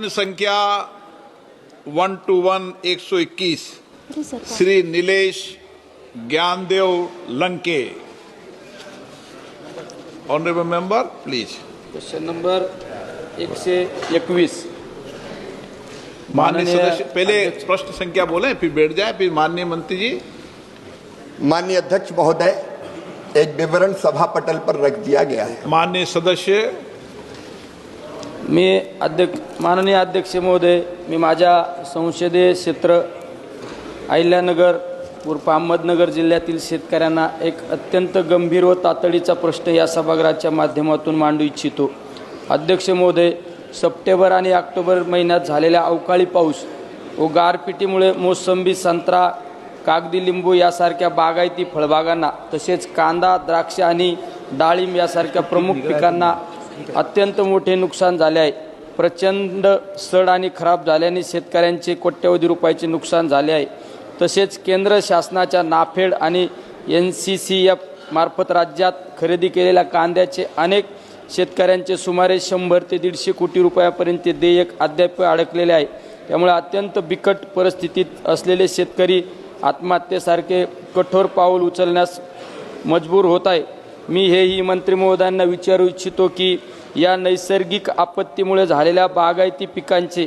प्रश्न संख्या one two one एक सौ इक्कीस। Shri Nilesh Dnyandeo Lanke. Honourable member please question number एकशे एकवीस माननीय माननीय सदस्य पहले प्रश्न संख्या बोले फिर बैठ जाए फिर माननीय मंत्री जी। माननीय अध्यक्ष महोदय एक विवरण सभा पटल पर रख दिया गया है। माननीय सदस्य मी अध्यक्ष माननीय अध्यक्ष महोदय मी माझ्या संसदीय क्षेत्र अहिल्यानगर उर्फ अहमदनगर जिल्ह्यातील शेतकऱ्यांना एक अत्यंत गंभीर व तातडीचा प्रश्न या सभागृहाच्या माध्यमातून मांडू इच्छितो. अध्यक्ष महोदय सप्टेंबर आणि ऑक्टोबर महिन्यात झालेल्या अवकाळी पाऊस व गारपिटीमुळे मोसंबी संत्रा कागदी लिंबू यासारख्या बागायती फळबागांना तसेच कांदा द्राक्ष आणि डाळिंब यासारख्या प्रमुख पिकांना अत्यंत मोठे नुकसान झाले आहे. प्रचंड सड आणि खराब झाल्याने शेतकऱ्यांचे कोट्यवधी रुपयाचे नुकसान झाले आहे. तसेच केंद्र शासनाच्या नाफेड आणि एन सी सी एफ मार्फत राज्यात खरेदी केलेल्या कांद्याचे अनेक शेतकऱ्यांचे सुमारे शंभर ते दीडशे कोटी रुपयापर्यंत देयक अद्याप अडकलेले आहे. त्यामुळे अत्यंत बिकट परिस्थितीत असलेले शेतकरी आत्महत्येसारखे कठोर पाऊल उचलण्यास मजबूर होत आहे. मी हेही मंत्री महोदयांना विचारू इच्छितो की या नैसर्गिक आपत्तीमुळे झालेल्या बागायती पिकांचे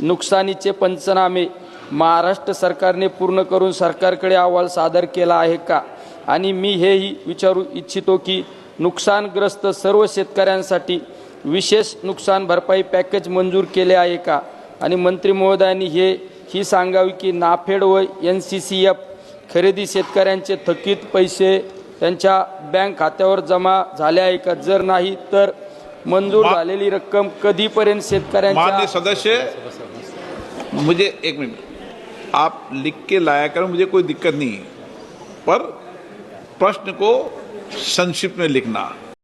नुकसानीचे पंचनामे महाराष्ट्र सरकारने पूर्ण करून सरकारकडे अहवाल सादर केला आहे का? आणि मी हेही विचारू इच्छितो की नुकसानग्रस्त सर्व शेतकऱ्यांसाठी विशेष नुकसान भरपाई पॅकेज मंजूर केले आहे का? आणि मंत्री महोदयांनी हे ही सांगावी की नाफेड व एन सी सी एफ खरेदी शेतकऱ्यांचे थकीत पैसे त्यांच्या बँक खात्यावर जमा झाले आहे का जर नाही तर मंजूर झालेली रक्कम कधीपर्यंत शेतकऱ्यांच्या सदस्य मुझे एक मिनट. आप लिख के लाया करो मुझे कोई दिक्कत नहीं पर प्रश्न को संक्षिप्त में लिखना।